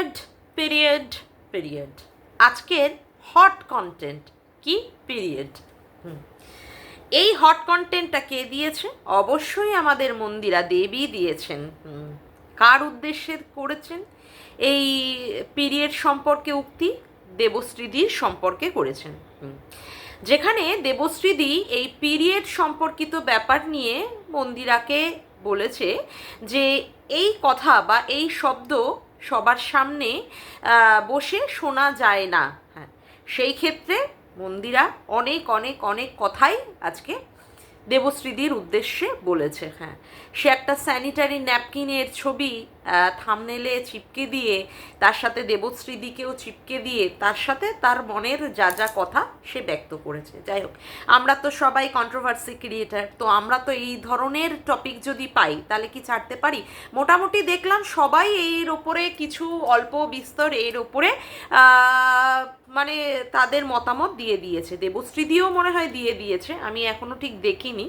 Period period period আজকের hot content কি? Period এই হট কন্টেন্টটা কে দিয়েছে? অবশ্যই আমাদের মন্দিরা দেবী দিয়েছেন। কার উদ্দেশ্যে করেছেন? এই পিরিয়ড সম্পর্কে উক্তি দেবশ্রীদির সম্পর্কে করেছেন। যেখানে দেবশ্রীদি এই পিরিয়ড সম্পর্কিত ব্যাপার নিয়ে মন্দিরাকে বলেছে যে এই কথা বা এই শব্দ সবার সামনে বসে শোনা যায় না। হ্যাঁ সেই ক্ষেত্রে মন্দিরা অনেক অনেক অনেক কথাই আজকে দেবশ্রীদির উদ্দেশ্যে বলেছে। হ্যাঁ সে একটা স্যানিটারি ন্যাপকিনের ছবি থামনেলে চিপকে দিয়ে, তার সাথে দেবশ্রীদিকেও চিপকে দিয়ে, তার সাথে তার মনের যা যা কথা সে ব্যক্ত করেছে। যাই হোক, আমরা তো সবাই কন্ট্রোভার্সি ক্রিয়েটার তো আমরা তো এই ধরনের টপিক যদি পাই, তাহলে কি ছাড়তে পারি? মোটামুটি দেখলাম সবাই এর ওপরে কিছু অল্প বিস্তর এর ওপরে মানে তাদের মতামত দিয়ে দিয়েছে। দেবশ্রীদিও মনে হয় দিয়ে দিয়েছে, আমি এখনও ঠিক দেখিনি।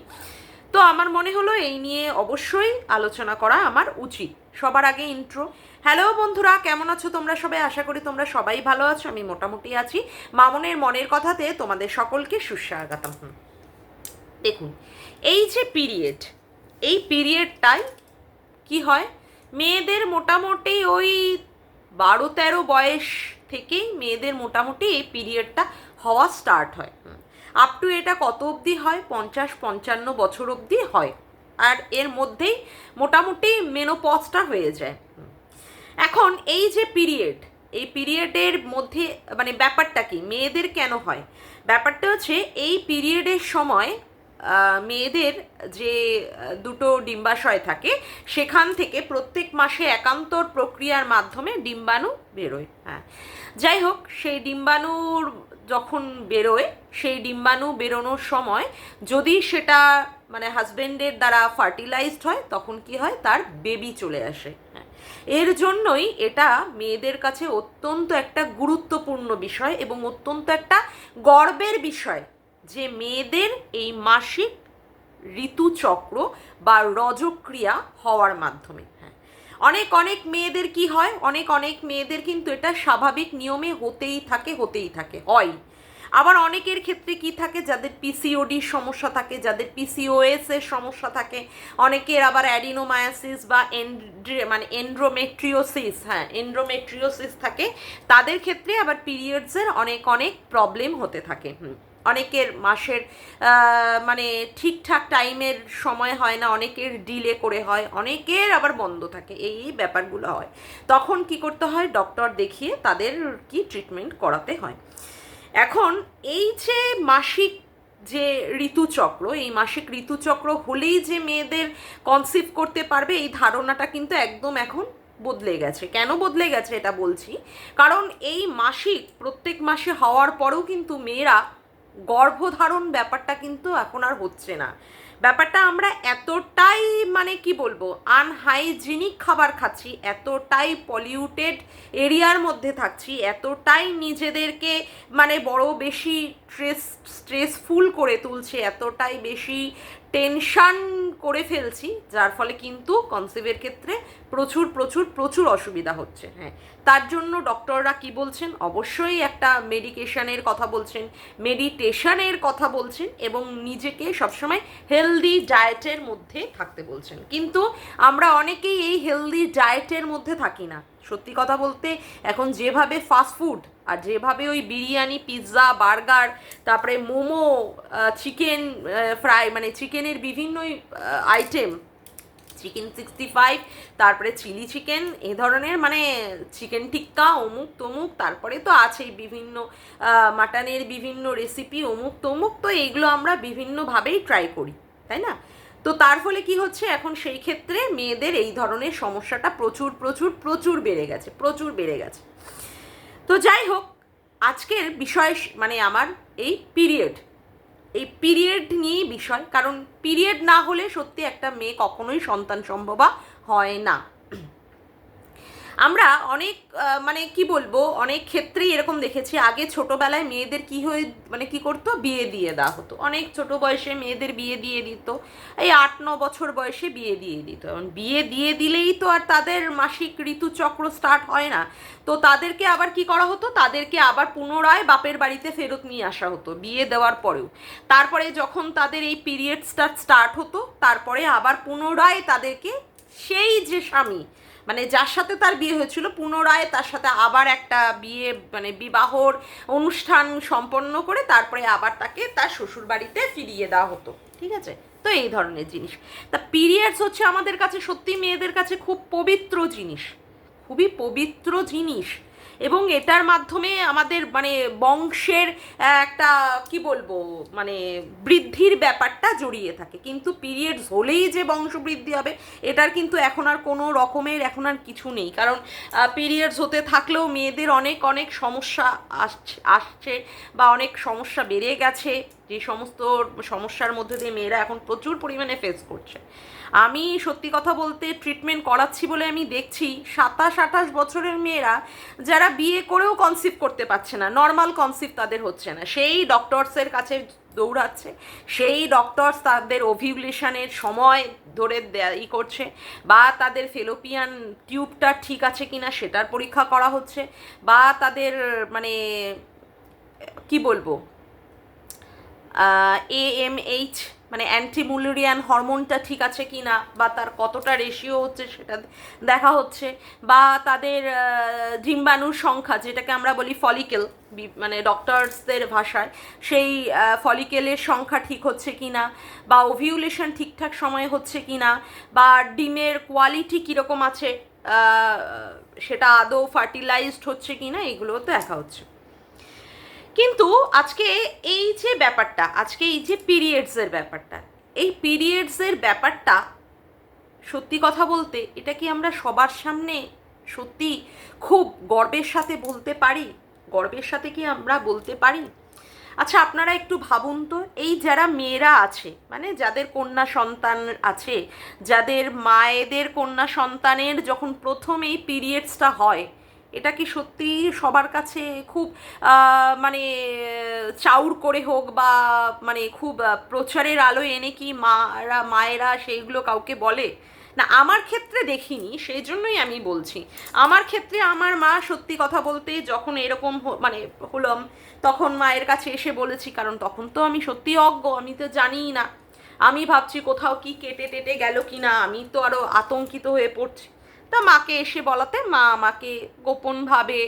তো আমার মনে হলো এই নিয়ে অবশ্যই আলোচনা করা আমার উচিত। সবার আগে ইন্ট্রো হ্যালো বন্ধুরা, কেমন আছো তোমরা সবাই? আশা করি তোমরা সবাই ভালো আছো, আমি মোটামুটি আছি। মামনের মনের কথাতে তোমাদের সকলকে সুস্বাগতম। দেখুন, এই যে পিরিয়ড এই পিরিয়ডটাই কি হয়? মেয়েদের মোটামুটি ওই বারো তেরো বয়স থেকেই মেয়েদের মোটামুটি এই পিরিয়ডটা হওয়া স্টার্ট হয়। আপ টু এটা কত অবধি হয়? পঞ্চাশ, পঞ্চান্ন বছর অবধি হয়। আর এর মধ্যেই মোটামুটি মেনোপজটা হয়ে যায়। এখন এই যে পিরিয়ড এই পিরিয়ডের মধ্যে মানে ব্যাপারটা কি? মেয়েদের কেন হয়? ব্যাপারটা হচ্ছে এই পিরিয়ডের সময় মেয়েদের যে দুটো ডিম্বাশয় থাকে, সেখান থেকে প্রত্যেক মাসে একান্তর প্রক্রিয়ার মাধ্যমে ডিম্বাণু বেরোয়। হ্যাঁ। যাই হোক, সেই ডিম্বাণুর যখন বেরোয়, সেই ডিম্বাণু বেরোনোর সময় যদি সেটা মানে হাজবেন্ডের দ্বারা ফার্টিলাইজড হয়, তখন কি হয়? তার বেবি চলে আসে। হ্যাঁ। এর জন্যই এটা মেয়েদের কাছে অত্যন্ত একটা গুরুত্বপূর্ণ বিষয় এবং অত্যন্ত একটা গর্বের বিষয় যে মেয়েদের এই মাসিক ঋতুচক্র বা রজক্রিয়া হওয়ার মাধ্যমে। হ্যাঁ। অনেক অনেক মেয়েদের কি হয়? অনেক অনেক মেয়েদের কিন্তু এটা স্বাভাবিক নিয়মে হতেই থাকে হতেই থাকে। হয়। আবার অনেকের ক্ষেত্রে কি থাকে? যাদের পিসিওডির সমস্যা থাকে, যাদের পিসিওএস এর সমস্যা থাকে, অনেকের আবার অ্যাডিনোমায়াসিস বা মানে এন্ড্রোমেট্রিওসিস হ্যাঁ এন্ড্রোমেট্রিওসিস থাকে। তাদের ক্ষেত্রে আবার পিরিয়ডসের অনেক অনেক প্রবলেম হতে থাকে। অনেকের মাসের মানে ঠিকঠাক টাইমের সময় হয় না, অনেকের ডিলে করে হয়, অনেকের আবার বন্ধ থাকে, এই ব্যাপারগুলো হয়। তখন কি করতে হয়? ডক্টর দেখিয়ে তাদের কি ট্রিটমেন্ট করাতে হয়। এখন এই যে মাসিক যে ঋতুচক্র, এই মাসিক ঋতুচক্র হলেই যে মেয়েদের কনসিভ করতে পারবে, এই ধারণাটা কিন্তু একদম এখন বদলে গেছে। কেন বদলে গেছে এটা বলছি? কারণ এই মাসিক প্রত্যেক মাসে হওয়ার পরেও কিন্তু মেয়েরা গর্ভধারণ ব্যাপারটা কিন্তু এখন আর হচ্ছে না। ব্যাপারটা আমরা এতটাই মানে কি বলব আনহাইজিনিক খাবার খাচ্ছি, এতটাই পলিউটেড এরিয়ার মধ্যে থাকছি, এতটাই নিজেদেরকে মানে বড় বেশি স্ট্রেস স্ট্রেসফুল করে তুলছে, এতটাই বেশি টেনশন করে ফেলছি, যার ফলে কিন্তু কনসিভের ক্ষেত্রে প্রচুর প্রচুর প্রচুর অসুবিধা হচ্ছে। হ্যাঁ তার জন্য ডক্টররা কি বলছেন? অবশ্যই একটা মেডিকেশনের কথা বলছেন মেডিটেশনের কথা বলছেন এবং নিজেকে সবসময় হেলদি ডায়েটের মধ্যে থাকতে বলছেন। কিন্তু আমরা অনেকেই এই হেলদি ডায়েটের মধ্যে থাকি না। সত্যি কথা বলতে, এখন যেভাবে ফাস্ট ফুড আর যেভাবে ওই বিরিয়ানি পিৎজা বার্গার তারপরে মোমো চিকেন ফ্রাই মানে চিকেনের বিভিন্ন আইটেম চিকেন সিক্সটি ফাইভ তারপরে চিলি চিকেন এ ধরনের মানে চিকেন টিক্কা, অমুক তমুক, তারপরে তো আছেই বিভিন্ন মাটনের বিভিন্ন রেসিপি অমুক তমুক, তো এইগুলো আমরা বিভিন্নভাবেই ট্রাই করি, তাই না? তো তার ফলে কি হচ্ছে? এখন সেই ক্ষেত্রে মেয়েদের এই ধরনের সমস্যাটা প্রচুর প্রচুর প্রচুর বেড়ে গেছে, প্রচুর বেড়ে গেছে। তো যাই হোক, আজকের বিষয় মানে আমার এই পিরিয়ড। এই পিরিয়ড নিয়েই বিষয়, কারণ পিরিয়ড না হলে সত্যি একটা মেয়ে কখনোই সন্তান সম্ভবা হয় না। আমরা অনেক মানে কি বলব, অনেক ক্ষেত্রেই এরকম দেখেছি, আগে ছোটবেলায় মেয়েদের কি হয়ে মানে কি করতো? বিয়ে দিয়ে দেওয়া হতো। অনেক ছোট বয়সে মেয়েদের বিয়ে দিয়ে দিত, এই আট, ন বছর বয়সে বিয়ে দিয়ে দিত। এবং বিয়ে দিয়ে দিলেই তো আর তাদের মাসিক ঋতুচক্র স্টার্ট হয় না। তো তাদেরকে আবার কি করা হতো? তাদেরকে আবার পুনরায় বাপের বাড়িতে ফেরত নিয়ে আসা হতো, বিয়ে দেওয়ার পরেও। তারপরে যখন তাদের এই পিরিয়ডসটা স্টার্ট হতো, তারপরে আবার পুনরায় তাদেরকে সেই যে স্বামী মানে যার সাথে তার বিয়ে হয়েছিল, পুনরায় তার সাথে আবার একটা বিয়ে মানে বিবাহর অনুষ্ঠান সম্পন্ন করে তারপরে আবার তাকে তার শ্বশুর বাড়িতে ফিরিয়ে দেওয়া হতো, ঠিক আছে? তো এই ধরনের জিনিস। তা পিরিয়ডস হচ্ছে আমাদের কাছে সত্যি মেয়েদের কাছে খুব পবিত্র জিনিস। খুবই পবিত্র জিনিস। এবং এটার মাধ্যমে আমাদের মানে বংশের একটা, কি বলব মানে বৃদ্ধির ব্যাপারটা জড়িয়ে থাকে। কিন্তু পিরিয়ডস হলেই যে বংশ বৃদ্ধি হবে, এটার কিন্তু এখন আর কোনো রকমের এখন আর কিছু নেই। কারণ পিরিয়ডস হতে থাকলেও মেয়েদের অনেক অনেক সমস্যা আসছে আসছে বা অনেক সমস্যা বেড়ে গেছে। যে সমস্ত সমস্যার মধ্যে দিয়ে মেয়েরা এখন প্রচুর পরিমাণে ফেস করছে। আমি সত্যি কথা বলতে ট্রিটমেন্ট করাচ্ছি বলে আমি দেখছি সাতাশ, আঠাশ বছরের মেয়েরা যারা বিয়ে করেও কনসিভ করতে পারছে না নর্মাল কনসিভ তাদের হচ্ছে না। সেই ডক্টরসের কাছে দৌড়াচ্ছে, সেই ডক্টরস তাদের ওভিউলেশনের সময় ধরে ই করছে বা তাদের ফেলোপিয়ান টিউবটা ঠিক আছে কিনা সেটার পরীক্ষা করা হচ্ছে বা তাদের মানে কি বলব? এএমএইচ মানে অ্যান্টিমুলেরিয়ান হরমোনটা ঠিক আছে কি না বা তার কতটা রেশিও হচ্ছে সেটা দেখা হচ্ছে বা তাদের ডিম্বাণুর সংখ্যা যেটাকে আমরা বলি ফলিকেল মানে ডক্টরসদের ভাষায়, সেই ফলিকেলের সংখ্যা ঠিক হচ্ছে কি না বা ওভিউলেশন ঠিকঠাক সময়ে হচ্ছে কি না বা ডিমের কোয়ালিটি কীরকম আছে সেটা আদৌ ফার্টিলাইজড হচ্ছে কি না এগুলো দেখা হচ্ছে। কিন্তু আজকে এই যে ব্যাপারটা, আজকে এই যে পিরিয়ডসের ব্যাপারটা, এই পিরিয়ডসের ব্যাপারটা সত্যি কথা বলতে এটা কি আমরা সবার সামনে সত্যি খুব গর্বের সাথে বলতে পারি? গর্বের সাথে কি আমরা বলতে পারি? আচ্ছা আপনারা একটু ভাবুন তো, এই যারা মেয়েরা আছে মানে যাদের কন্যা সন্তান আছে, যাদের মায়েদের কন্যা সন্তানের যখন প্রথম এই পিরিয়ডসটা হয় এটা কি সত্যি সবার কাছে খুব মানে চাউর করে হোক বা মানে খুব প্রচারের আলো এনে কি মারা, মায়েরা সেইগুলো কাউকে বলে? না, আমার ক্ষেত্রে দেখিনি, সেই জন্যই আমি বলছি। আমার ক্ষেত্রে আমার মা সত্যি কথা বলতে যখন এরকম মানে হলাম, তখন মায়ের কাছে এসে বলেছি, কারণ তখন তো আমি সত্যি অজ্ঞ, আমি তো জানিই না। আমি ভাবছি কোথাও কি কেটে টেটে গেল কি না আমি তো আরও আতঙ্কিত হয়ে পড়ছি। তা মাকে এসে বলাতে, মা আমাকে গোপনভাবে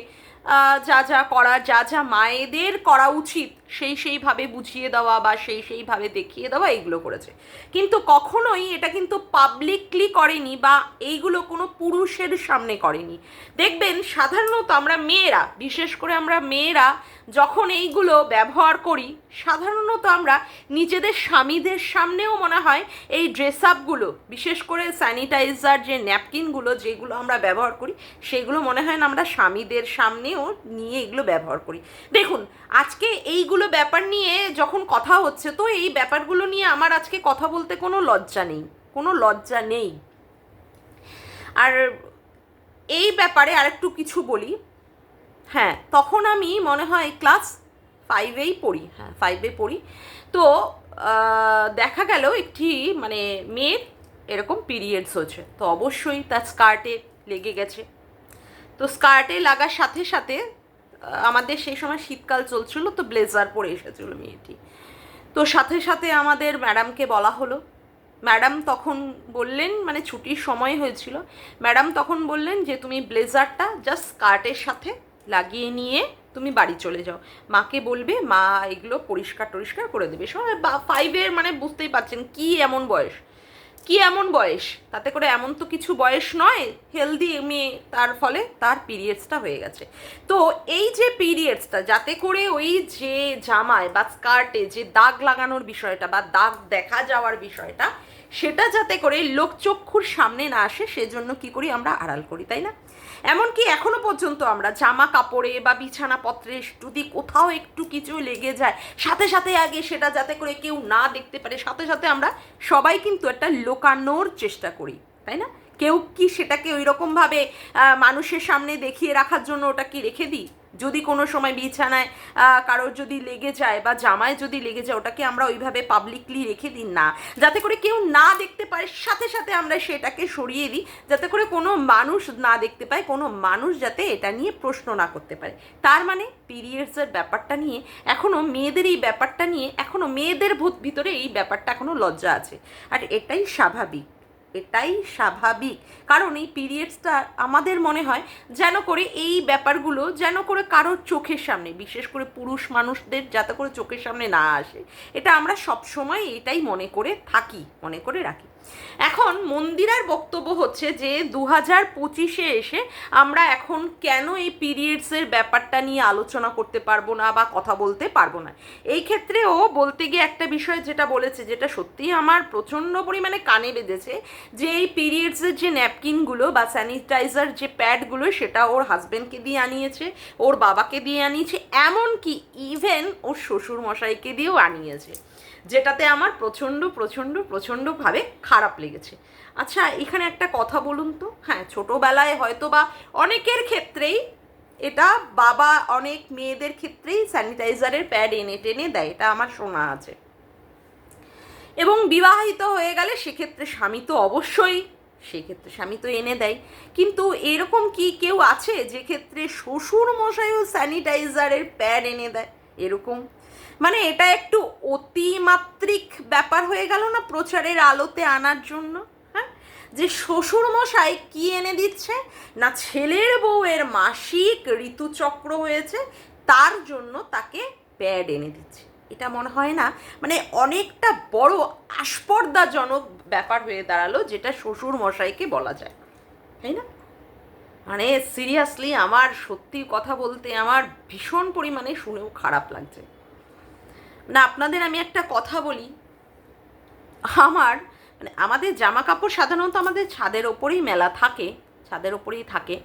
যা যা করা যা যা মায়েদের করা উচিত সেই সেইভাবে বুঝিয়ে দেওয়া বা সেই সেইভাবে দেখিয়ে দেওয়া এইগুলো করেছে। কিন্তু কখনোই এটা কিন্তু পাবলিকলি করেনি বা এইগুলো কোনো পুরুষের সামনে করেনি। দেখবেন সাধারণত আমরা মেয়েরা, বিশেষ করে আমরা মেয়েরা যখন এইগুলো ব্যবহার করি, সাধারণত আমরা নিজেদের স্বামীদের সামনেও মনে হয় এই ড্রেস আপগুলো বিশেষ করে স্যানিটাইজার যে ন্যাপকিনগুলো যেগুলো আমরা ব্যবহার করি, সেগুলো মনে হয় না আমরা স্বামীদের সামনেও নিয়ে এগুলো ব্যবহার করি। দেখুন, আজকে এইগুলো ব্যাপার নিয়ে যখন কথা হচ্ছে, তো এই ব্যাপারগুলো নিয়ে আমার আজকে কথা বলতে কোনো লজ্জা নেই, কোনো লজ্জা নেই। আর এই ব্যাপারে আরেকটু কিছু বলি। হ্যাঁ তখন আমি মনে হয় ক্লাস ফাইভেই পড়ি হ্যাঁ ফাইভে পড়ি। তো দেখা গেল একটি মানে মেয়ের এরকম পিরিয়ডস হচ্ছে তো অবশ্যই তার স্কার্টে লেগে গেছে। তো স্কার্টে লাগার সাথে সাথে আমাদের সেই সময় শীতকাল চলছিল তো ব্লেজার পরে এসেছিল মেয়েটি। তো সাথে সাথে আমাদের ম্যাডামকে বলা হলো। ম্যাডাম তখন বললেন মানে ছুটির সময় হয়েছিল, ম্যাডাম তখন বললেন যে, তুমি ব্লেজারটা জাস্ট স্কার্টের সাথে লাগিয়ে নিয়ে তুমি বাড়ি চলে যাও। মাকে বলবে, মা এগুলো পরিষ্কার টরিষ্কার করে দেবে। সবাই বা ফাইভের মানে বুঝতেই পারছেন কি এমন বয়স। কি এমন বয়স? তাতে করে এমন তো কিছু বয়স নয় হেলদি মেয়ে তার ফলে তার পিরিয়ডসটা হয়ে গেছে। তো এই যে পিরিয়ডসটা যাতে করে ওই যে জামায় বা স্কার্টে যে দাগ লাগানোর বিষয়টা বা দাগ দেখা যাওয়ার বিষয়টা সেটা যাতে করে লোকচক্ষুর সামনে না আসে, সেজন্য কি করি আমরা আড়াল করি, তাই না? এমনকি এখনও পর্যন্ত আমরা জামা কাপড়ে বা বিছানাপত্রে যদি কোথাও একটু কিছু লেগে যায়, সাথে সাথে আগে সেটা যাতে করে কেউ না দেখতে পারে, সাথে সাথে আমরা সবাই কিন্তু একটা লোকানোর চেষ্টা করি, তাই না? কেউ কি সেটাকে ওই রকমভাবে মানুষের সামনে দেখিয়ে রাখার জন্য ওটা কি রেখে দিই? যদি কোনো সময় বিছানায় কারোর যদি লেগে যায় বা জামায় যদি লেগে যায়, ওটাকে আমরা ওইভাবে পাবলিকলি রেখে দিন না। যাতে করে কেউ না দেখতে পারে সাথে সাথে আমরা সেটাকে সরিয়ে দিই, যাতে করে কোনো মানুষ না দেখতে পায়, কোনো মানুষ যাতে এটা নিয়ে প্রশ্ন না করতে পারে। তার মানে পিরিয়ডসের ব্যাপারটা নিয়ে এখনও মেয়েদের এই ব্যাপারটা নিয়ে এখনও মেয়েদের ভূত ভিতরে এই ব্যাপারটা এখনও লজ্জা আছে। আর এটাই স্বাভাবিক। এটাই স্বাভাবিক। কারণ এই পিরিয়ডসটা আমাদের মনে হয় যেন করে এই ব্যাপারগুলো যেন করে কারোর চোখের সামনে, বিশেষ করে পুরুষ মানুষদের যাতে করে চোখের সামনে না আসে। এটা আমরা সবসময় এটাই মনে করে থাকি, মনে করে রাখি। এখন মন্দিরার বক্তব্য হচ্ছে যে দু হাজার পঁচিশে এসে আমরা এখন কেন এই পিরিয়ডসের ব্যাপারটা নিয়ে আলোচনা করতে পারব না বা কথা বলতে পারব না? এই ক্ষেত্রে ও বলতে গিয়ে একটা বিষয় যেটা বলেছে, যেটা সত্যিই আমার প্রচণ্ড পরিমাণে কানে বেঁধেছে, যে এই পিরিয়ডসের যে ন্যাপকিনগুলো বা স্যানিটাইজার যে প্যাডগুলো সেটা ওর হাজব্যান্ডকে দিয়ে আনিয়েছে, ওর বাবাকে দিয়ে আনিয়েছে, এমনকি ইভেন ওর শ্বশুর মশাইকে দিয়েও আনিয়েছে। যেটাতে আমার প্রচণ্ড প্রচণ্ড, প্রচণ্ডভাবে খারাপ লেগেছে। আচ্ছা এখানে একটা কথা বলুন তো। হ্যাঁ ছোটোবেলায় হয়তো বা অনেকের ক্ষেত্রেই এটা বাবা অনেক মেয়েদের ক্ষেত্রেই স্যানিটাইজারের প্যাড এনে টেনে দেয়, এটা আমার শোনা আছে। এবং বিবাহিত হয়ে গেলে সেক্ষেত্রে স্বামী তো অবশ্যই, সেক্ষেত্রে স্বামী তো এনে দেয়। কিন্তু এরকম কি কেউ আছে যে ক্ষেত্রে শ্বশুর মশাইও স্যানিটাইজারের প্যাড এনে দেয়? এরকম মানে এটা একটু অতিমাত্রিক ব্যাপার হয়ে গেল না প্রচারের আলোতে আনার জন্য? হ্যাঁ? যে শ্বশুর মশাই কি এনে দিচ্ছে? না ছেলের বউয়ের মাসিক ঋতুচক্র হয়েছে, তার জন্য তাকে প্যাড এনে দিচ্ছে। এটা মনে হয় না মানে অনেকটা বড় আস্পর্দাজনক ব্যাপার হয়ে দাঁড়াল যেটা শ্বশুর মশাইকে বলা যায়। তাই না? মানে সিরিয়াসলি আমার সত্যি কথা বলতে আমার ভীষণ পরিমাণে শুনেও খারাপ লাগছে। না, আপনাদের আমি একটা কথা বলি। আমার মানে আমাদের জামা কাপড় সাধারণত আমাদের ছাদের ওপরেই মেলা থাকে, ছাদের ওপরেই থাকে।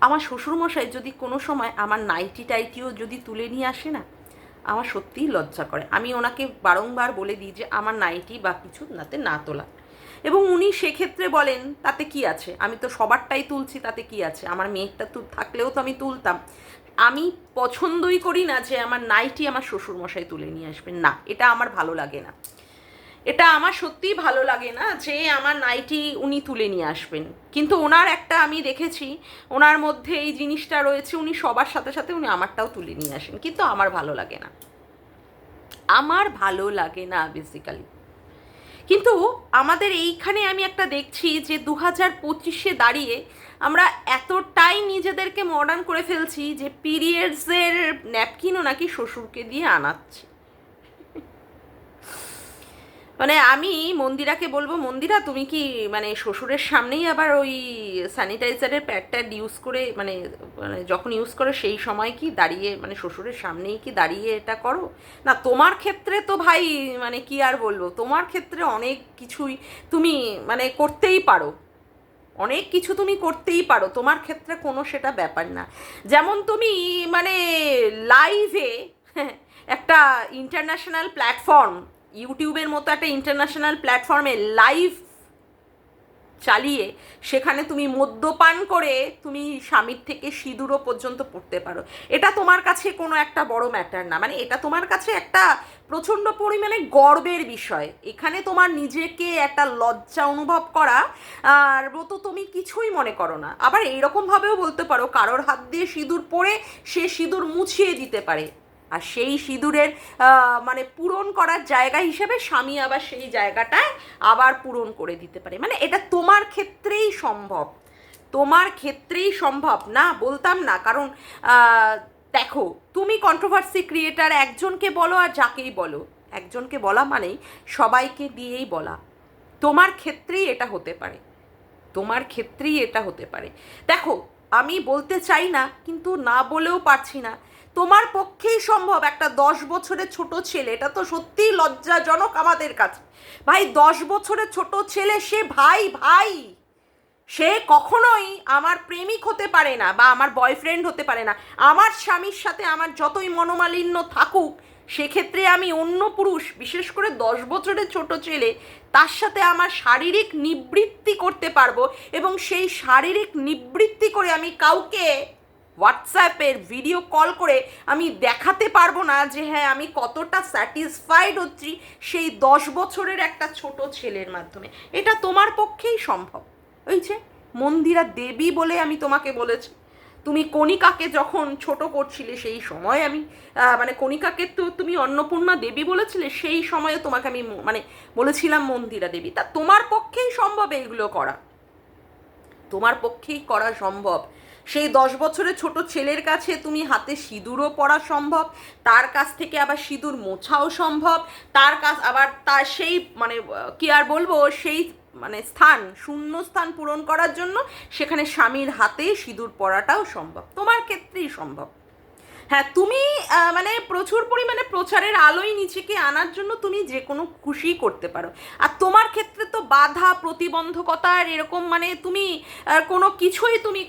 আমার শ্বশুরমশাই যদি কোনো সময় আমার নাইটি টাইটিও যদি তুলে নিয়ে আসে না, আমার সত্যিই লজ্জা করে। আমি ওনাকে বারংবার বলে দিই যে, আমার নাইটি বা কিছু নাতে না তোলা। এবং উনি সেক্ষেত্রে বলেন, তাতে কি আছে? আমি তো সবারটাই তুলছি, তাতে কি আছে? আমার মেয়েরটা তু থাকলেও তো আমি তুলতাম। আমি পছন্দই করি না যে আমার নাইটি আমার শ্বশুরমশাই তুলে নিয়ে আসবেন। না, এটা আমার ভালো লাগে না। এটা আমার সত্যিই ভালো লাগে না যে আমার নাইটি উনি তুলে নিয়ে আসবেন। কিন্তু ওনার একটা আমি দেখেছি, ওনার মধ্যে এই জিনিসটা রয়েছে, উনি সবার সাথে সাথে উনি আমারটাও তুলে নিয়ে আসেন। কিন্তু আমার ভালো লাগে না। আমার ভালো লাগে না বেসিক্যালি কিন্তু আমাদের এইখানে আমি একটা দেখছি যে দু হাজার পঁচিশে দাঁড়িয়ে আমরা এতটাই নিজেদেরকে মডার্ন করে ফেলছি যে পিরিয়ডসের ন্যাপকিনও নাকি শ্বশুরকে দিয়ে আনাচ্ছি। মানে আমি মন্দিরাকে বলব, মন্দিরা তুমি কি মানে শ্বশুরের সামনেই আবার ওই স্যানিটাইজারের প্যাড ট্যাড ইউজ করে মানে মানে যখন ইউজ করো সেই সময় কি দাঁড়িয়ে মানে শ্বশুরের সামনেই কি দাঁড়িয়ে এটা করো? না, তোমার ক্ষেত্রে তো ভাই মানে কি আর বলব, তোমার ক্ষেত্রে অনেক কিছুই তুমি মানে করতেই পারো। অনেক কিছু তুমি করতেই পারো, তোমার ক্ষেত্রে কোনো সেটা ব্যাপার না। যেমন তুমি মানে লাইভে একটা ইন্টারন্যাশনাল প্ল্যাটফর্ম ইউটিউবের মতো একটা ইন্টারন্যাশনাল প্ল্যাটফর্মে লাইভ চালিয়ে সেখানে তুমি মদ্যপান করে তুমি স্বামীর থেকে সিঁদুরও পর্যন্ত পড়তে পারো। এটা তোমার কাছে কোনো একটা বড় ম্যাটার না। মানে এটা তোমার কাছে একটা প্রচণ্ড পরিমাণে গর্বের বিষয়। এখানে তোমার নিজেকে একটা লজ্জা অনুভব করা, আর মতো তুমি কিছুই মনে করো না। আবার এইরকমভাবেও বলতে পারো, কারোর হাত দিয়ে সিঁদুর পরে সে সিঁদুর মুছিয়ে দিতে পারে। আর সেই সিঁদুরের মানে পূরণ করার জায়গা হিসেবে স্বামী আবার সেই জায়গাটায় আবার পূরণ করে দিতে পারে। মানে এটা তোমার ক্ষেত্রেই সম্ভব। তোমার ক্ষেত্রেই সম্ভব। না, বলতাম না। কারণ দেখো, তুমি কন্ট্রোভার্সি ক্রিয়েটার একজনকে বলো আর যাকেই বলো। একজনকে বলা মানেই সবাইকে দিয়েই বলা। তোমার ক্ষেত্রেই এটা হতে পারে। তোমার ক্ষেত্রেই এটা হতে পারে। দেখো, আমি বলতে চাই না, কিন্তু না বলেও পারছি না। তোমার পক্ষেই সম্ভব একটা দশ বছরের ছোট ছেলে। এটা তো সত্যিই লজ্জাজনক আমাদের কাছে। ভাই, দশ বছরের ছোট ছেলে, সে ভাই ভাই। সে কখনোই আমার প্রেমিক হতে পারে না বা আমার বয়ফ্রেন্ড হতে পারে না। আমার স্বামীর সাথে আমার যতই মনোমালিন্য থাকুক, সেক্ষেত্রে আমি অন্য পুরুষ, বিশেষ করে দশ বছরের ছোট ছেলে, তার সাথে আমার শারীরিক নিবৃত্তি করতে পারব এবং সেই শারীরিক নিবৃত্তি করে আমি কাউকে হোয়াটসঅ্যাপের ভিডিও কল করে আমি দেখাতে পারব না যে হ্যাঁ আমি কতটা স্যাটিসফাইড হচ্ছি সেই দশ বছরের একটা ছোট ছেলের মাধ্যমে। এটা তোমার পক্ষেই সম্ভব। ওই যে, মন্দিরা দেবী বলে আমি তোমাকে বলেছি। তুমি কণিকাকে যখন ছোট করছিলে সেই সময় আমি মানে কণিকাকে তো তুমি অন্নপূর্ণা দেবী বলেছিলে, সেই সময়ে তোমাকে আমি মানে বলেছিলাম মন্দিরা দেবী। তা তোমার পক্ষেই সম্ভব এইগুলো করা? তোমার পক্ষেই করা সম্ভব সেই দশ বছরের ছোট ছেলের কাছে তুমি হাতে সিঁদুরও পরা সম্ভব, তার কাছ থেকে আবার সিঁদুর মোছাও সম্ভব, তার কাছ আবার তার সেই মানে কি আর বলব, সেই মানে স্থান শূন্য স্থান পূরণ করার জন্য সেখানে স্বামীর হাতে সিঁদুর পরাটাও সম্ভব। তোমার ক্ষেত্রেই সম্ভব। হ্যাঁ তুমি মানে প্রচুর পরিমাণে প্রচারের আলোয় নিচেকে আনার জন্য তুমি যে কোনো খুশি করতে পারো। আর তোমার ক্ষেত্রে তো বাধা প্রতিবন্ধকতার এরকম মানে তুমি কোনো কিছুই তুমি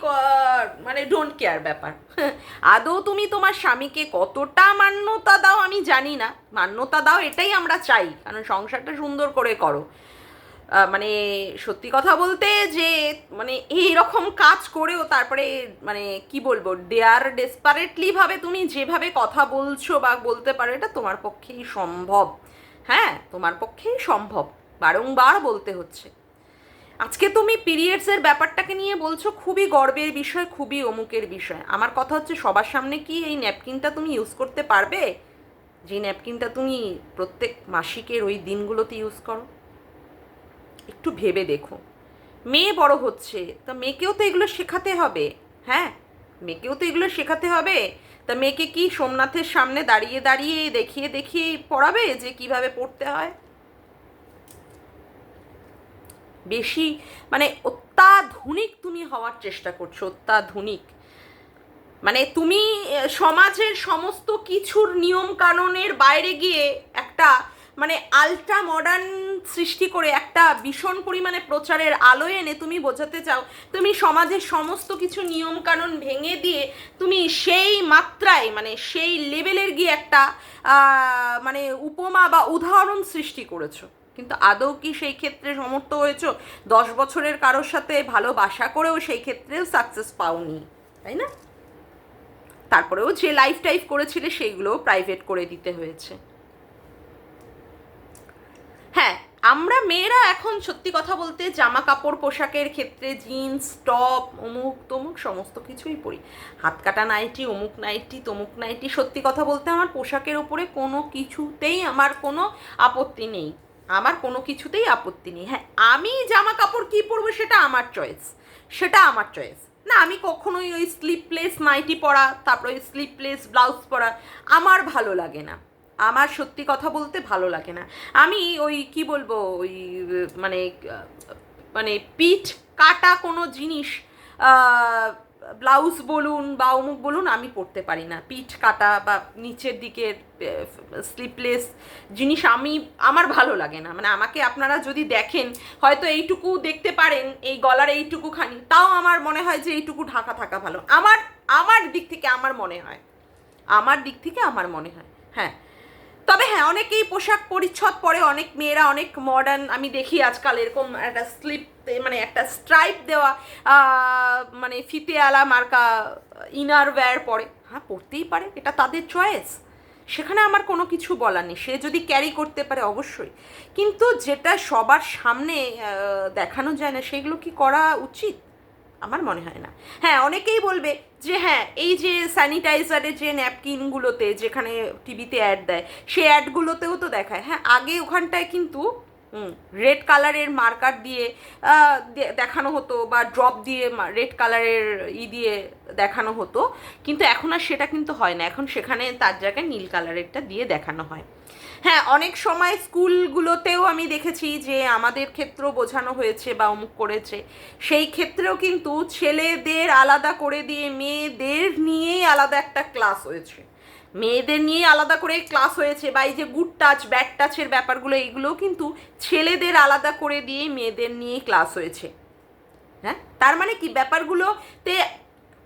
মানে ডোন্ট কেয়ার ব্যাপার। আদৌ তুমি তোমার স্বামীকে কতটা মান্যতা দাও আমি জানি না। মান্যতা দাও এটাই আমরা চাই, কারণ সংসারটা সুন্দর করে করো। মানে সত্যি কথা বলতে যে মানে এই রকম কাজ করেও তারপরে মানে কি বলব ডেয়ার ডেসপারেটলি ভাবে তুমি যেভাবে কথা বলছো বা বলতে পারো, এটা তোমার পক্ষেই সম্ভব। হ্যাঁ তোমার পক্ষেই সম্ভব। বারংবার বলতে হচ্ছে। আজকে তুমি পিরিয়ডসের ব্যাপারটাকে নিয়ে বলছো, খুবই গর্বের বিষয়, খুবই অমুকের বিষয়। আমার কথা হচ্ছে, সবার সামনে কি এই ন্যাপকিনটা তুমি ইউজ করতে পারবে? যে ন্যাপকিনটা তুমি প্রত্যেক মাসিকের ওই দিনগুলোতে ইউজ করো। একটু ভেবে দেখো। মেয়ে বড় হচ্ছে, তা মেয়েকেও তো এগুলো শেখাতে হবে। হ্যাঁ মেয়েকেও তো এগুলো শেখাতে হবে। তা মেয়েকে কি সোমনাথের সামনে দাঁড়িয়ে দাঁড়িয়ে দেখিয়ে দেখিয়ে পড়াবে যে কীভাবে পড়তে হয়? বেশি মানে অত্যাধুনিক তুমি হওয়ার চেষ্টা করছ, অত্যাধুনিক। মানে তুমি সমাজের সমস্ত কিছুর নিয়ম কানুনের বাইরে গিয়ে একটা মানে আলট্রা মডার্ন সৃষ্টি করে একটা ভীষণ পরিমাণে প্রচারের আলো এনে তুমি বোঝাতে চাও, তুমি সমাজের সমস্ত কিছু নিয়ম কানুন ভেঙে দিয়ে তুমি সেই মাত্রায় মানে সেই লেভেলের গিয়ে একটা মানে উপমা বা উদাহরণ সৃষ্টি করেছ। কিন্তু আদৌ কি সেই ক্ষেত্রে সমর্থ হয়েছো? দশ বছরের কারোর সাথে ভালোবাসা করেও সেই ক্ষেত্রেও সাকসেস পাওনি, তাই না? তারপরেও যে লাইফ টাইফ করেছিলে সেইগুলোও প্রাইভেট করে দিতে হয়েছে হ্যাঁ আমরা মেয়েরা এখন সত্যি কথা বলতে জামা কাপড়, পোশাকের ক্ষেত্রে জিন্স টপ অমুক তমুক সমস্ত কিছুই পরি। হাত কাটা নাইটি, অমুক নাইটি, তমুক নাইটি, সত্যি কথা বলতে আমার পোশাকের ওপরে কোনো কিছুতেই আমার কোনো আপত্তি নেই। আমার কোনো কিছুতেই আপত্তি নেই। হ্যাঁ আমি জামা কাপড় কী পরবো সেটা আমার চয়েস সেটা আমার চয়েস না, আমি কখনোই ওই স্লিপলেস নাইটি পরা, তারপরে ওই স্লিপলেস ব্লাউজ পরা, আমার ভালো লাগে না। আমার সত্যি কথা বলতে ভালো লাগে না। আমি ওই কি বলব, ওই মানে মানে পিঠ কাটা কোনো জিনিস ব্লাউজ বলুন বা অমুক বলুন আমি পরতে পারি না। পিঠ কাটা বা নিচের দিকের স্লিপলেস জিনিস আমি, আমার ভালো লাগে না। মানে আমাকে আপনারা যদি দেখেন, হয়তো এইটুকু দেখতে পারেন, এই গলার এইটুকু খানি তাও আমার মনে হয় যে এইটুকু ঢাকা থাকা ভালো। আমার আমার দিক থেকে আমার মনে হয়। আমার দিক থেকে আমার মনে হয়। হ্যাঁ। তবে হ্যাঁ অনেকেই পোশাক পরিচ্ছদ পরে, অনেক মেয়েরা অনেক মডার্ন আমি দেখি আজকাল এরকম একটা স্লিপ মানে একটা স্ট্রাইপ দেওয়া মানে ফিতে আলা মার্কা ইনার ওয়্যার পরে। হ্যাঁ পরতেই পারে, এটা তাদের চয়েস সেখানে আমার কোনো কিছু বলার নেই। সে যদি ক্যারি করতে পারে, অবশ্যই। কিন্তু যেটা সবার সামনে দেখানো যায় না, সেগুলো কি করা উচিত? আমার মনে হয় না। হ্যাঁ অনেকেই বলবে যে হ্যাঁ এই যে স্যানিটাইজারের যে ন্যাপকিনগুলোতে যেখানে টিভিতে অ্যাড দেয়, সে অ্যাডগুলোতেও তো দেখায়। হ্যাঁ আগে ওখানটায় কিন্তু রেড কালারের মার্কার দিয়ে দেখানো হতো বা ড্রপ দিয়ে রেড কালারের ই দিয়ে দেখানো হতো। কিন্তু এখন আর সেটা কিন্তু হয় না। এখন সেখানে তার জায়গায় নীল কালারেরটা দিয়ে দেখানো হয়। হ্যাঁ অনেক সময় স্কুলগুলোতেও আমি দেখেছি যে আমাদের ক্ষেত্রেও বোঝানো হয়েছে বা অমুক করেছে। সেই ক্ষেত্রেও কিন্তু ছেলেদের আলাদা করে দিয়ে মেয়েদের নিয়েই আলাদা একটা ক্লাস হয়েছে। মেয়েদের নিয়ে আলাদা করে ক্লাস হয়েছে বা এই যে গুড টাচ ব্যাড টাচের ব্যাপারগুলো, এইগুলোও কিন্তু ছেলেদের আলাদা করে দিয়ে মেয়েদের নিয়ে ক্লাস হয়েছে। হ্যাঁ? তার মানে কি? ব্যাপারগুলোতে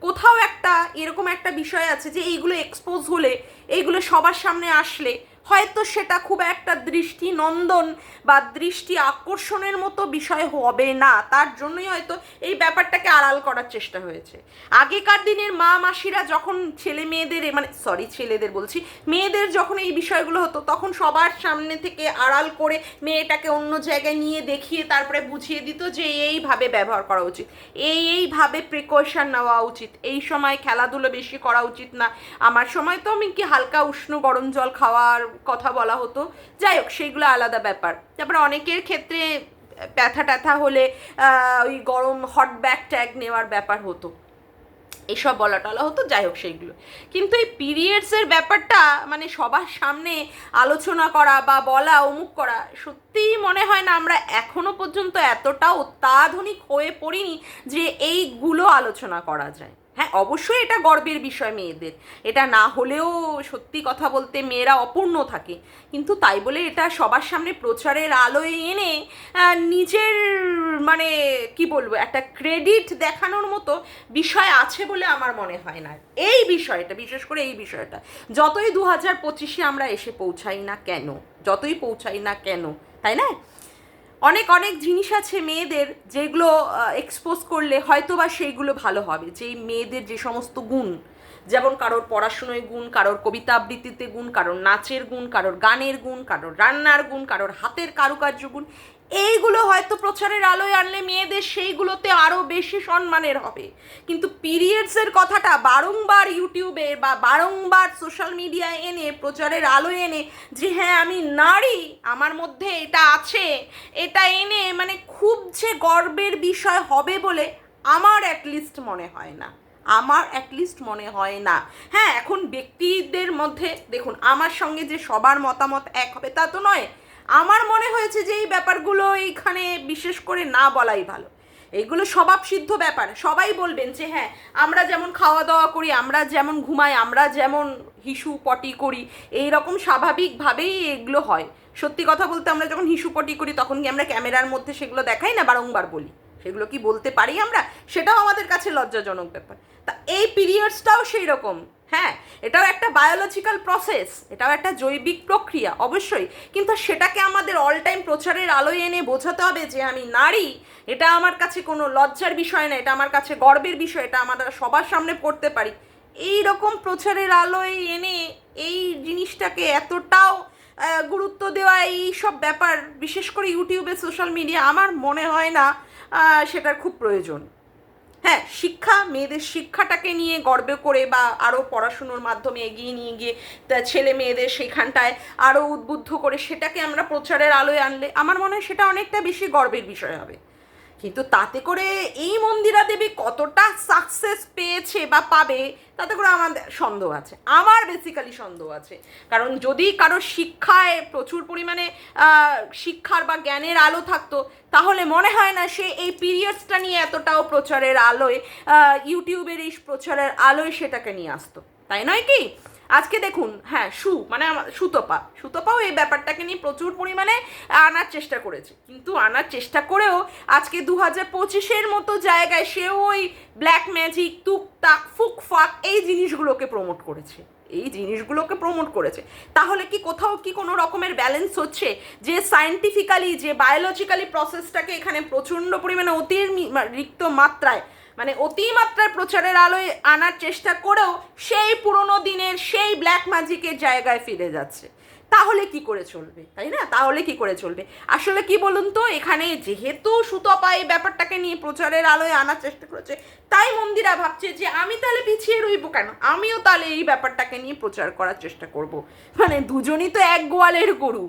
কোথাও একটা এরকম একটা বিষয় আছে যে এইগুলো এক্সপোজ হলে, এইগুলো সবার সামনে আসলে হয়তো সেটা খুব একটা দৃষ্টি নন্দন বা দৃষ্টি আকর্ষণের মতো বিষয় হবে না। তার জন্যই হয়তো এই ব্যাপারটাকে আড়াল করার চেষ্টা হয়েছে। আগেকার দিনের মা মাসিরা যখন ছেলে মেয়েদের মানে সরি ছেলেদের বলছি, মেয়েদের যখন এই বিষয়গুলো হতো, তখন সবার সামনে থেকে আড়াল করে মেয়েটাকে অন্য জায়গায় নিয়ে দেখিয়ে তারপরে বুঝিয়ে দিত যে এইভাবে ব্যবহার করা উচিত। এই এইভাবে প্রিকশন নেওয়া উচিত। এই সময় খেলাধুলো বেশি করা উচিত না। আমার সময় তো আমি কি হালকা উষ্ণ গরম জল খাওয়ার কথা বলা হতো। যাই হোক, সেইগুলো আলাদা ব্যাপার। তারপরে অনেকের ক্ষেত্রে ব্যথা ট্যাথা হলে ওই গরম হট ব্যাগ ট্যাগ নেওয়ার ব্যাপার হতো। এসব বলা টলা হতো, যাই হোক সেইগুলো। কিন্তু এই পিরিয়ডসের ব্যাপারটা মানে সবার সামনে আলোচনা করা বা বলা, অমুক করা, সত্যিই মনে হয় না আমরা এখনও পর্যন্ত এতটা অত্যাধুনিক হয়ে পড়িনি যে এইগুলো আলোচনা করা যায়। হ্যাঁ অবশ্যই এটা গর্বের বিষয় মেয়েদের। এটা না হলেও সত্যি কথা বলতে মেয়েরা অপূর্ণ থাকে। কিন্তু তাই বলে এটা সবার সামনে প্রচারের আলোয় এনে নিজের মানে কি বলব, একটা ক্রেডিট দেখানোর মতো বিষয় আছে বলে আমার মনে হয় না। এই বিষয়টা, বিশেষ করে এই বিষয়টা, যতই দু হাজার পঁচিশে আমরা এসে পৌঁছাই না কেন, যতই পৌঁছাই না কেন, তাই না? অনেক অনেক জিনিস আছে মেয়েদের যেগুলো এক্সপোজ করলে হয়তো বা সেইগুলো ভালো হবে। যেই মেয়েদের যে সমস্ত গুণ, যেমন কারোর পড়াশুনোয় গুণ, কারোর কবিতা আবৃত্তিতে গুণ, কারোর নাচের গুণ, কারোর গানের গুণ, কারোর রান্নার গুণ, কারোর হাতের কারুকার্য গুণ এইগুলো হয়তো প্রচারের আলোয় আনলে মেয়েদের সেইগুলোতে আরও বেশি সম্মানের হবে। কিন্তু পিরিয়ডসের কথাটা বারংবার ইউটিউবে বা বারংবার সোশ্যাল মিডিয়ায় এনে, প্রচারের আলোয় এনে যে হ্যাঁ আমি নারী, আমার মধ্যে এটা আছে, এটা এনে মানে খুব যে গর্বের বিষয় হবে বলে আমার অ্যাটলিস্ট মনে হয় না। আমার অ্যাটলিস্ট মনে হয় না। হ্যাঁ এখন ব্যক্তিদের মধ্যে দেখুন, আমার সঙ্গে যে সবার মতামত এক হবে তা তো নয় আমার মনে হয়েছে যে এই ব্যাপারগুলো এইখানে বিশেষ করে না বলাই ভালো। এইগুলো স্বভাবসিদ্ধ ব্যাপার। সবাই বলবেন যে হ্যাঁ আমরা যেমন খাওয়া দাওয়া করি, আমরা যেমন ঘুমাই, আমরা যেমন হিসু পটি করি এই রকম স্বাভাবিকভাবেই এগুলো হয়। সত্যি কথা বলতে আমরা যখন হিসু পটি করি, তখন কি আমরা ক্যামেরার মধ্যে সেগুলো দেখাই না বারংবার বলি? সেগুলো কি বলতে পারি আমরা? সেটাও আমাদের কাছে লজ্জাজনক ব্যাপার। তা এই পিরিয়ডসটাও সেই রকম। হ্যাঁ এটাও একটা বায়োলজিক্যাল প্রসেস এটাও একটা জৈবিক প্রক্রিয়া, অবশ্যই। কিন্তু সেটাকে আমাদের অল টাইম প্রচারের আলোয় এনে বোঝাতে হবে যে আমি নারী, এটা আমার কাছে কোনো লজ্জার বিষয় না, এটা আমার কাছে গর্বের বিষয়, এটা আমরা সবার সামনে পড়তে পারি। এই রকম প্রচারের আলোয় এনে এই জিনিসটাকে এতটাও গুরুত্ব দেওয়া, এই সব ব্যাপার, বিশেষ করে ইউটিউবে সোশ্যাল মিডিয়া আমার মনে হয় না সেটার খুব প্রয়োজন। হ্যাঁ শিক্ষা, মেয়েদের শিক্ষাটাকে নিয়ে গর্ব করে বা আরও পড়াশুনোর মাধ্যমে এগিয়ে নিয়ে গিয়ে তা ছেলে মেয়েদের সেখানটায় আরও উদ্বুদ্ধ করে সেটাকে আমরা প্রচারের আলোয় আনলে আমার মনে হয় সেটা অনেকটা বেশি গর্বের বিষয় হবে। কিন্তু তাতে করে এই মন্দিরা দেবী কতটা সাকসেস পেয়েছে বা পাবে, তাতে করে আমাদের সন্দেহ আছে। আমার বেসিক্যালি সন্দেহ আছে। কারণ যদি কারও শিক্ষায় প্রচুর পরিমাণে শিক্ষার বা জ্ঞানের আলো থাকতো, তাহলে মনে হয় না সে এই পিরিয়ডসটা নিয়ে এতটাও প্রচারের আলোয় ইউটিউবের এই প্রচারের আলোয় সেটাকে নিয়ে আসতো। তাই নয় কি? আজকে দেখুন হ্যাঁ সু মানে সুতপা। সুতপাও এই ব্যাপারটাকে নিয়ে প্রচুর পরিমাণে আনার চেষ্টা করেছে। কিন্তু আনার চেষ্টা করেও আজকে দু হাজার পঁচিশের মতো জায়গায় সেও ওই ব্ল্যাক ম্যাজিক তুকতাক ফুক ফাক এই জিনিসগুলোকে প্রমোট করেছে। এই জিনিসগুলোকে প্রমোট করেছে। তাহলে কি কোথাও কি কোনো রকমের ব্যালেন্স হচ্ছে? যে সায়েন্টিফিক্যালি যে বায়োলজিক্যালি প্রসেসটাকে এখানে প্রচণ্ড পরিমাণে অতিরিক্ত মাত্রায় মানে অতিমাত্রায় প্রচারের আলোয় আনার চেষ্টা করেও সেই পুরনো দিনের সেই ব্ল্যাক ম্যাজিকের জায়গায় ফিরে যাচ্ছে। তাহলে কি করে চলবে? তাই না? তাহলে কি করে চলবে? আসলে কি বলুন তো, এখানে যেহেতু সুতপা এই ব্যাপারটাকে নিয়ে প্রচারের আলোয় আনার চেষ্টা করেছে, তাই মন্দিরা ভাবছে যে আমি তাহলে পিছিয়ে রইবো কেন? আমিও তাহলে এই ব্যাপারটাকে নিয়ে প্রচার করার চেষ্টা করব। মানে দুজনই তো এক গোয়ালের গরু।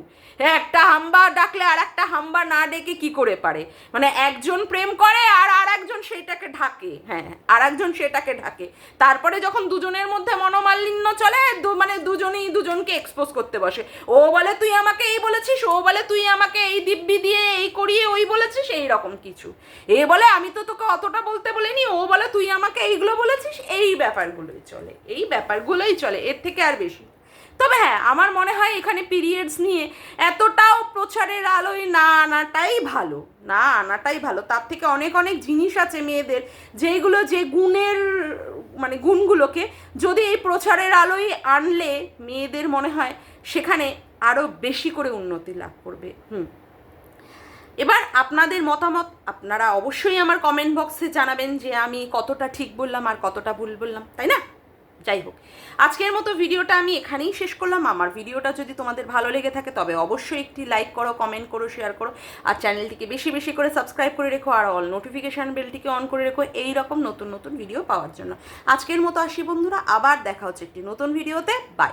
একটা হাম্বা ডাকলে আর একটা হাম্বা না ডেকে কি করে পারে? মানে একজন প্রেম করে আর আর একজন সেটাকে ঢাকে। হ্যাঁ আর একজন সেটাকে ঢাকে। তারপরে যখন দুজনের মধ্যে মনোমালিন্য চলে মানে দুজনেই দুজনকে এক্সপোজ করতে বসে। ও বলে, তুই আমাকে এই বলেছিস, ও বলে, তুই আমাকে এই দিব্যি দিয়ে এই করিয়ে ওই বলেছিস এই রকম কিছু। এ বলে, আমি তো তোকে অতটা বলতে বলিনি ও বলে, তুই আমাকে এইগুলো বলেছিস এই ব্যাপারগুলোই চলে, এই ব্যাপারগুলোই চলে, এর থেকে আর বেশি। তবে হ্যাঁ আমার মনে হয় এখানে পিরিয়ডস নিয়ে এতটাও প্রচারের আলোয় না আনাটাই ভালো, না আনাটাই ভালো। তার থেকে অনেক অনেক জিনিস আছে মেয়েদের যেগুলো যে গুণের মানে গুণগুলোকে যদি এই প্রচারের আলোয় আনলে, মেয়েদের মনে হয় সেখানে আরও বেশি করে উন্নতি লাভ করবে। হুম। এবার আপনাদের মতামত আপনারা অবশ্যই আমার কমেন্ট বক্সে জানাবেন যে আমি কতটা ঠিক বললাম আর কতটা ভুল বললাম, তাই না? যাই হোক, আজকের মতো ভিডিওটা আমি এখানেই শেষ করলাম। আমার ভিডিওটা যদি তোমাদের ভালো লেগে থাকে তবে অবশ্যই একটি লাইক করো কমেন্ট করো শেয়ার করো আর চ্যানেলটিকে বেশি বেশি করে সাবস্ক্রাইব করে রেখো আর অল নোটিফিকেশান বেলটিকে অন করে রেখো এই রকম নতুন নতুন ভিডিও পাওয়ার জন্য। আজকের মতো আসি বন্ধুরা, আবার দেখা হচ্ছে একটি নতুন ভিডিওতে বাই